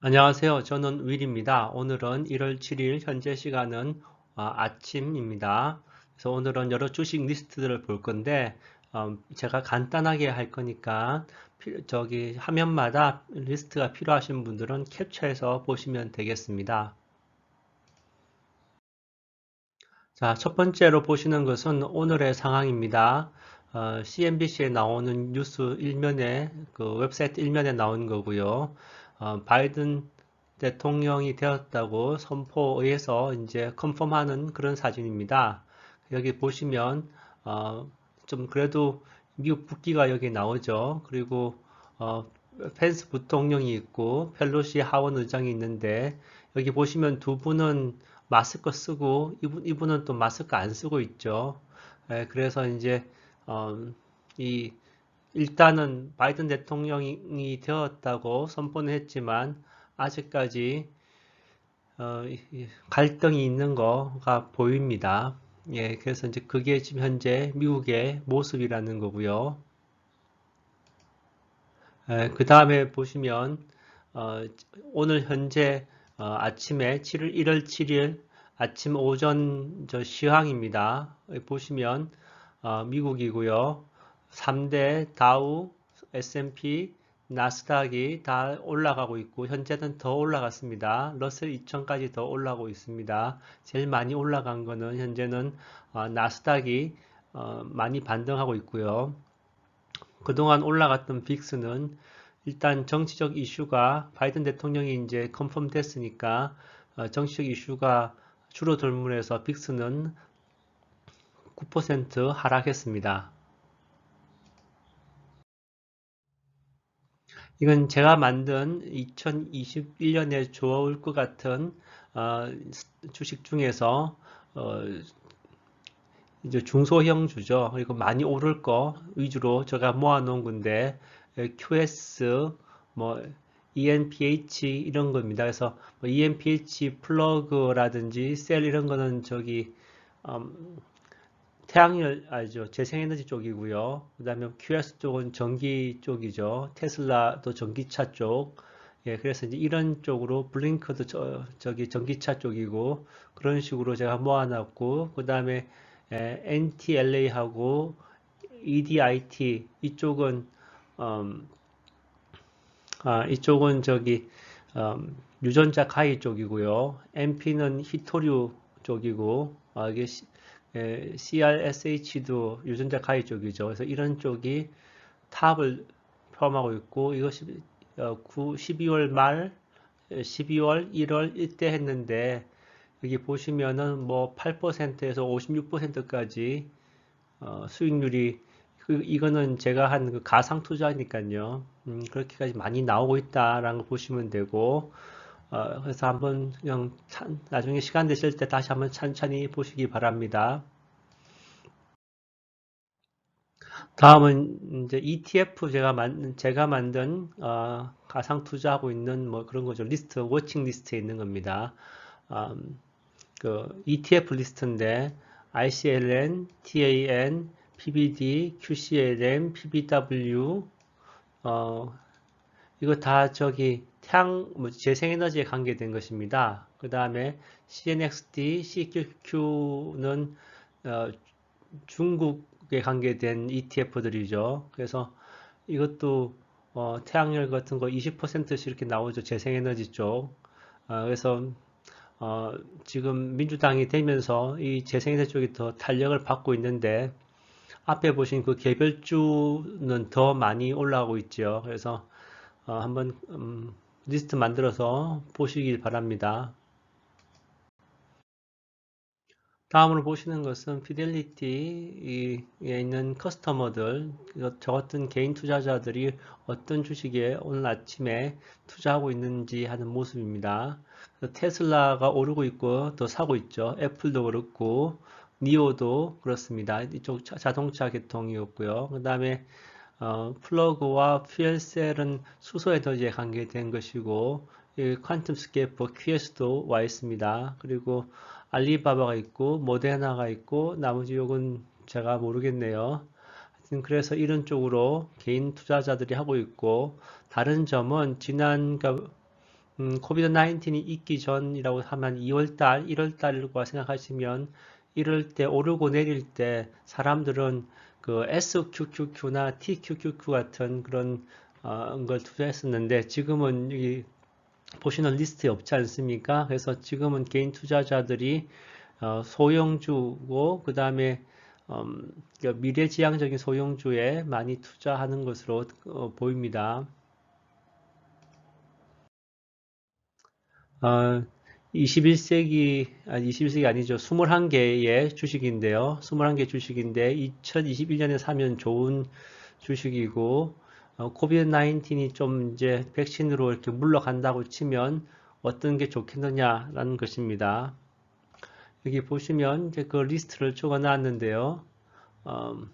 안녕하세요. 저는 윌입니다. 오늘은 1월 7일 현재 시간은 아, 아침입니다. 그래서 오늘은 여러 주식 리스트들을 볼 건데 어, 제가 간단하게 할 거니까 피- 저기 화면마다 리스트가 필요하신 분들은 캡처해서 보시면 되겠습니다. 자, 첫 번째로 보시는 것은 오늘의 상황입니다. 어, CNBC에 나오는 뉴스 일면에 그 웹사이트 일면에 나온 거고요. 어, 바이든 대통령이 되었다고 선포에서 이제 컨펌하는 그런 사진입니다. 여기 보시면 어, 좀 그래도 미국 국기가 여기 나오죠. 그리고 어, 펜스 부통령이 있고 펠로시 하원 의장이 있는데 여기 보시면 두 분은 마스크 쓰고 이분, 이분은 또 마스크 안 쓰고 있죠. 예, 그래서 이제 어, 이 일단은 바이든 대통령이 되었다고 선포는 했지만 아직까지 어, 이- 갈등이 있는 거가 보입니다. 예, 그래서 이제 그게 지금 현재 미국의 모습이라는 거고요. 그 다음에 보시면 어, 오늘 현재 어, 아침에 7월 1월 7일 아침 오전 저 시황입니다. 보시면 어, 미국이고요. 3대 다우, S&P, 나스닥이 다 올라가고 있고 현재는 더 올라갔습니다. 러셀 2000까지 더 올라가고 있습니다. 제일 많이 올라간 거는 현재는 어, 나스닥이 어, 많이 반등하고 있고요. 그동안 올라갔던 빅스는 일단 정치적 이슈가 바이든 대통령이 이제 컨펌 됐으니까 어, 정치적 이슈가 줄어들면서 빅스는 9% 하락했습니다. 이건 제가 만든 2021년에 좋을 것 같은 어, 주식 중에서 어, 이제 중소형 주죠. 그리고 많이 오를 거 위주로 제가 모아놓은 건데 QS, 뭐 ENPH 이런 겁니다. 그래서 뭐 ENPH 플러그라든지 셀 이런 거는 저기 음, 태양열 아니죠 재생에너지 쪽이고요. 그 다음에 QS 쪽은 전기 쪽이죠. 테슬라도 전기차 쪽. 예, 그래서 이제 이런 쪽으로 블링크도 저, 저기 전기차 쪽이고 그런 식으로 제가 모아놨고 그 다음에 NTLA하고 EDIT 이쪽은 음, 아, 이쪽은 저기 음, 유전자 가위 쪽이고요. MP는 히토류 쪽이고 아, 이게 시- 에, CRSH도 유전자 가위 쪽이죠. 그래서 이런 쪽이 탑을 포함하고 있고 이것이 어, 9, 12월 말, 12월, 1월 이때 했는데 여기 보시면은 뭐 8%에서 56%까지 어, 수익률이 그 이거는 제가 한 그 가상 투자니까요. 음, 그렇게까지 많이 나오고 있다라는 걸 보시면 되고 어, 그래서 한번 그냥 찬- 나중에 시간 되실 때 다시 한번 천천히 보시기 바랍니다. 다음은 이제 ETF 제가 만 제가 만든 어, 가상 투자하고 있는 뭐 그런 거죠. 리스트 워칭 리스트에 있는 겁니다. 음, 그 ETF 리스트인데 ICLN, TAN, PBD, QCLM, PBW 어, 이거 다 저기 태양 뭐 재생에너지에 관계된 것입니다. 그 다음에 CNXT, CQQ는 어, 중국에 관계된 ETF들이죠. 그래서 이것도 어, 태양열 같은 거 20%씩 이렇게 나오죠. 재생에너지 쪽. 어, 그래서 어, 지금 민주당이 되면서 이 재생에너지 쪽이 더 탄력을 받고 있는데 앞에 보신 그 개별주는 더 많이 올라가고 있죠. 그래서 어, 한번 음, 리스트 만들어서 보시길 바랍니다. 다음으로 보시는 것은 피델리티에 있는 커스터머들, 저 같은 개인 투자자들이 어떤 주식에 오늘 아침에 투자하고 있는지 하는 모습입니다. 테슬라가 오르고 있고 더 사고 있죠. 애플도 그렇고 니오도 그렇습니다. 이쪽 자- 자동차 계통이었고요. 그 다음에 어, 플러그와 퓨엘셀은 수소 에너지에 관계된 것이고 이 퀀텀 스케이프 QS도 와 있습니다. 그리고 알리바바가 있고 모데나가 있고 나머지 요건 제가 모르겠네요. 하여튼 그래서 이런 쪽으로 개인 투자자들이 하고 있고 다른 점은 지난 그 음, 코비드 19이 있기 전이라고 하면 2월달, 1월달과 생각하시면 이럴 때 오르고 내릴 때 사람들은 그 SQQQ나 TQQQ 같은 그런 어, 걸 투자했었는데 지금은 여기 보시는 리스트에 없지 않습니까? 그래서 지금은 개인 투자자들이 어, 소형주고 그 다음에 음, 미래지향적인 소형주에 많이 투자하는 것으로 어, 보입니다. 어, 21세기, 아니 21세기 아니죠. 21개의 주식인데요. 21개 주식인데 2021년에 사면 좋은 주식이고 어, 코비드 19이 좀 이제 백신으로 이렇게 물러간다고 치면 어떤 게 좋겠느냐라는 것입니다. 여기 보시면 이제 그 리스트를 적어 놨는데요. 음,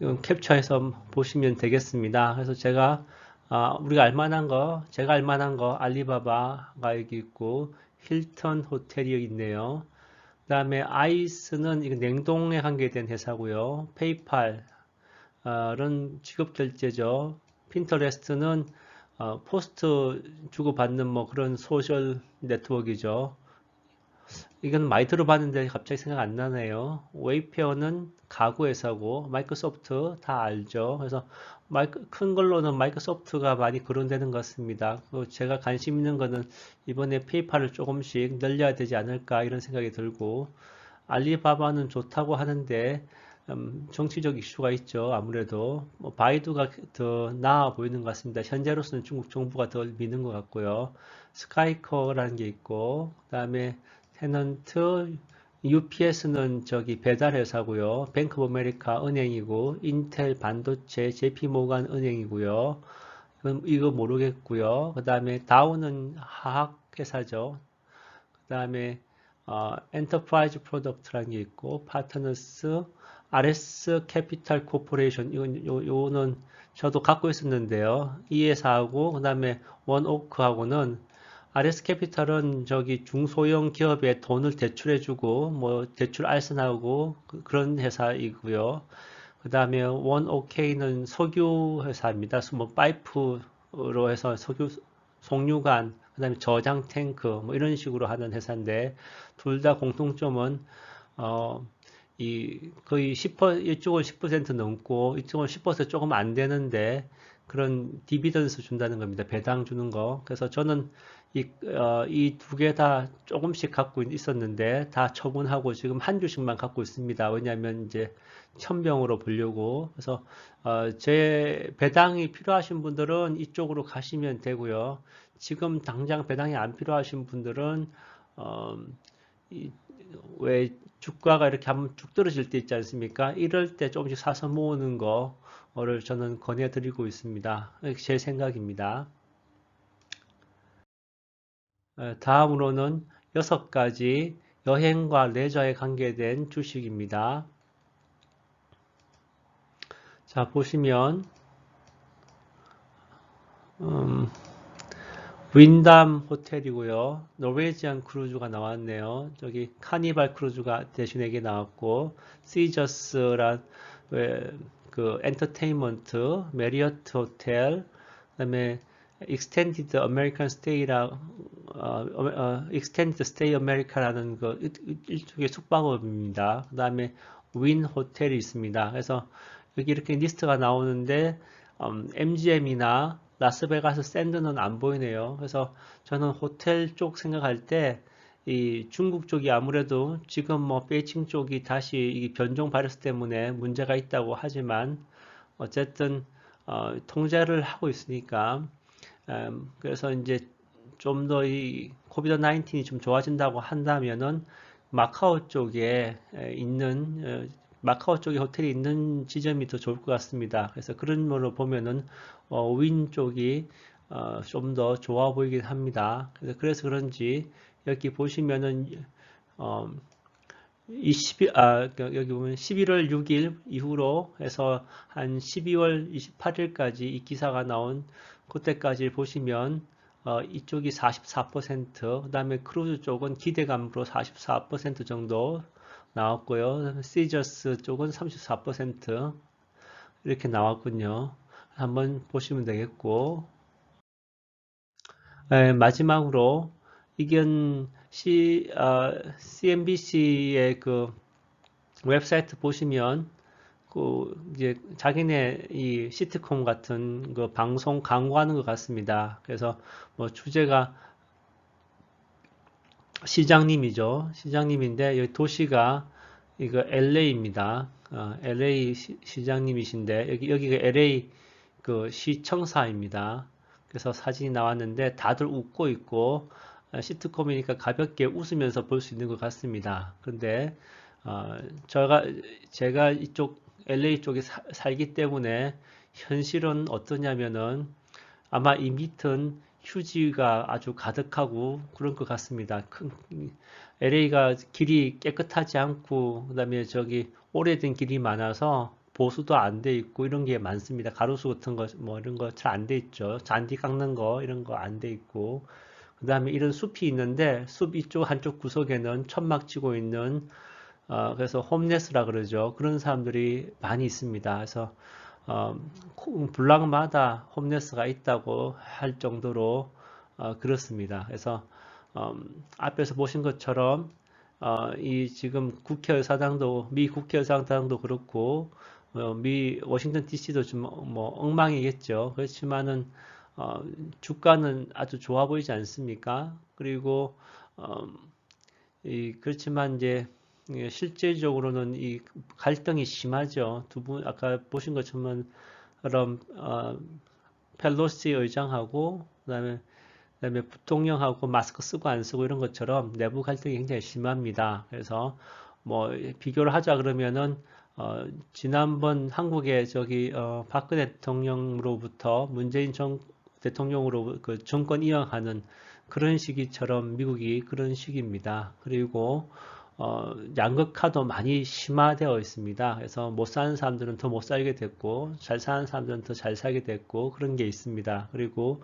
이건 캡처해서 보시면 되겠습니다. 그래서 제가 아, 우리가 알만한 거, 제가 알만한 거 알리바바가 여기 있고 힐턴 호텔이 있네요. 그 다음에 아이스는 이거 냉동에 관계된 회사고요. 페이팔은 직업 결제죠. 핀터레스트는 어, 포스트 주고받는 뭐 그런 소셜 네트워크이죠. 이건 많이 들어봤는데 갑자기 생각 안 나네요. 웨이페어는 가구 회사고 마이크로소프트 다 알죠. 그래서 마이크, 큰 걸로는 마이크로소프트가 많이 거론되는 것 같습니다. 제가 관심 있는 거는 이번에 페이팔을 조금씩 늘려야 되지 않을까 이런 생각이 들고 알리바바는 좋다고 하는데 음, 정치적 이슈가 있죠. 아무래도 뭐 바이두가 더 나아 보이는 것 같습니다. 현재로서는 중국 정부가 더 미는 것 같고요. 스카이커라는 게 있고 그 다음에 테넌트 UPS는 저기 배달 회사고요. 뱅크 오브 아메리카 은행이고 인텔 반도체 JP 모간 은행이고요. 이건 이거 모르겠고요. 그 다음에 다우는 화학 회사죠. 그 다음에 어, 엔터프라이즈 프로덕트라는 게 있고 파트너스 RS 캐피탈 코퍼레이션 이건 요, 요는 저도 갖고 있었는데요. 이 회사하고 그 다음에 원오크하고는 RS 캐피탈은 저기 중소형 기업에 돈을 대출해주고 뭐 대출 알선하고 그, 그런 회사이고요. 그 다음에 원오케이는 석유 회사입니다. 뭐 파이프로 해서 석유 송유관, 그 다음에 저장 탱크 뭐 이런 식으로 하는 회사인데 둘 다 공통점은 어, 이 거의 10% 이쪽은 10% 넘고 이쪽은 10% 조금 안 되는데 그런 디비던스 준다는 겁니다. 배당 주는 거. 그래서 저는 이, 어, 이두 개 다 조금씩 갖고 있었는데 다 처분하고 지금 한 주씩만 갖고 있습니다. 왜냐하면 이제 천병으로 보려고. 그래서 어, 제 배당이 필요하신 분들은 이쪽으로 가시면 되고요. 지금 당장 배당이 안 필요하신 분들은 어, 이, 왜 주가가 이렇게 한번 쭉 떨어질 때 있지 않습니까? 이럴 때 조금씩 사서 모으는 거를 저는 권해드리고 있습니다. 제 생각입니다. 다음으로는 여섯 가지 여행과 레저에 관계된 주식입니다. 자 보시면 음, 윈담 호텔이고요. 노르웨지안 크루즈가 나왔네요. 저기 카니발 크루즈가 대신에게 나왔고 시저스란 그 엔터테인먼트, 메리어트 호텔, 그다음에 Stay라 어, 어, Extended Stay America라는 그 일종의 숙박업입니다. 그 다음에 윈 호텔이 있습니다. 그래서 여기 이렇게 리스트가 나오는데 음, MGM이나 라스베가스 샌드는 안 보이네요. 그래서 저는 호텔 쪽 생각할 때 이 중국 쪽이 아무래도 지금 뭐 베이징 쪽이 다시 이 변종 바이러스 때문에 문제가 있다고 하지만 어쨌든 어, 통제를 하고 있으니까 음, 그래서 이제 좀 더 이 코비드 19이 좀 좋아진다고 한다면은 마카오 쪽에 있는 어, 마카오 쪽에 호텔이 있는 지점이 더 좋을 것 같습니다. 그래서 그런 걸로 보면은 어, 윈 쪽이 어, 좀 더 좋아 보이긴 합니다. 그래서, 그래서 그런지 여기 보시면은 어, 이 12, 아, 그 여기 보면 11월 6일 이후로 해서 한 12월 28일까지 이 기사가 나온 그때까지 보시면 어, 이쪽이 44%, 그 다음에 크루즈 쪽은 기대감으로 44% 정도 나왔고요. 시저스 쪽은 34% 이렇게 나왔군요. 한번 보시면 되겠고 에, 마지막으로 이견 C, 어, CNBC의 그 웹사이트 보시면 그 이제 자기네 이 시트콤 같은 그 방송 광고하는 것 같습니다. 그래서 뭐 주제가 시장님이죠. 시장님인데 여기 도시가 이거 LA입니다. 어, LA 시, 장님이신데 여기 여기가 LA 그 시청사입니다. 그래서 사진이 나왔는데 다들 웃고 있고 어, 시트콤이니까 가볍게 웃으면서 볼 수 있는 것 같습니다. 근데 어, 제가 제가 이쪽 LA 쪽에 사, 살기 때문에 현실은 어떠냐면은 아마 이 밑은 휴지가 아주 가득하고 그런 것 같습니다. 큰, LA가 길이 깨끗하지 않고 그 다음에 저기 오래된 길이 많아서 보수도 안 돼 있고 이런 게 많습니다. 가로수 같은 거 뭐 이런 거 잘 안 돼 있죠. 잔디 깎는 거 이런 거 안 돼 있고 그 다음에 이런 숲이 있는데 숲 이쪽 한쪽 구석에는 천막 치고 있는 어, 그래서 홈레스라 그러죠. 그런 사람들이 많이 있습니다. 그래서 어, 블락마다 홈레스가 있다고 할 정도로 어, 그렇습니다. 그래서 음, 앞에서 보신 것처럼 어, 이 지금 국회의사당도 미 국회의사당도 그렇고 어, 미 워싱턴 D.C.도 좀 뭐 엉망이겠죠. 그렇지만은 어, 주가는 아주 좋아 보이지 않습니까? 그리고 어, 이, 그렇지만 이제 실제적으로는 이 갈등이 심하죠. 두 분 아까 보신 것처럼 어, 펠로시 의장하고 그다음에 그다음에 부통령하고 마스크 쓰고 안 쓰고 이런 것처럼 내부 갈등이 굉장히 심합니다. 그래서 뭐 비교를 하자 그러면은 어, 지난번 한국의 저기 어, 박근혜 대통령으로부터 문재인 정, 대통령으로 그 정권 이양하는 그런 시기처럼 미국이 그런 시기입니다. 그리고 어, 양극화도 많이 심화되어 있습니다. 그래서 못 사는 사람들은 더 못 살게 됐고 잘 사는 사람들은 더 잘 살게 됐고 그런 게 있습니다. 그리고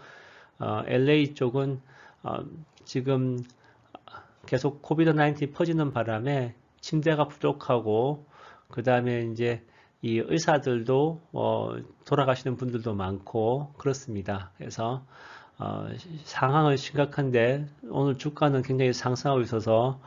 어, LA 쪽은 어, 지금 계속 코비드 19 퍼지는 바람에 침대가 부족하고 그 다음에 이제 이 의사들도 어, 돌아가시는 분들도 많고 그렇습니다. 그래서 어, 상황은 심각한데 오늘 주가는 굉장히 상승하고 있어서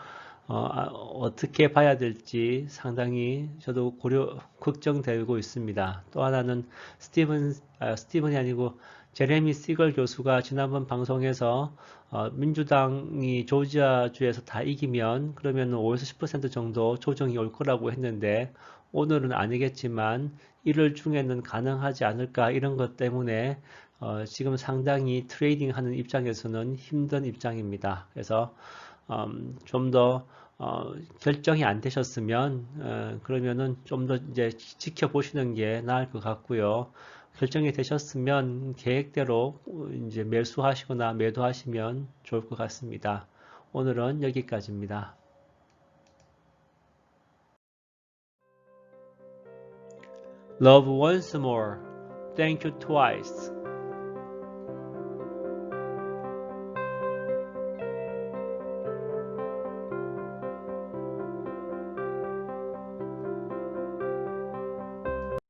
어, 떻게 봐야 될지 상당히 저도 고려 걱정되고 있습니다. 또 하나는 스티븐 아, 스티븐이 아니고 제레미 시걸 교수가 지난번 방송에서 어, 민주당이 조지아주에서 다 이기면 그러면 5에서 10% 정도 조정이 올 거라고 했는데 오늘은 아니겠지만 1월 중에는 가능하지 않을까 이런 것 때문에 어, 지금 상당히 트레이딩 하는 입장에서는 힘든 입장입니다. 그래서 음, 좀더 어, 결정이 안 되셨으면 어, 그러면은 좀 더 이제 지켜보시는 게 나을 것 같고요. 결정이 되셨으면 계획대로 이제 매수하시거나 매도하시면 좋을 것 같습니다. 오늘은 여기까지입니다. Love once more.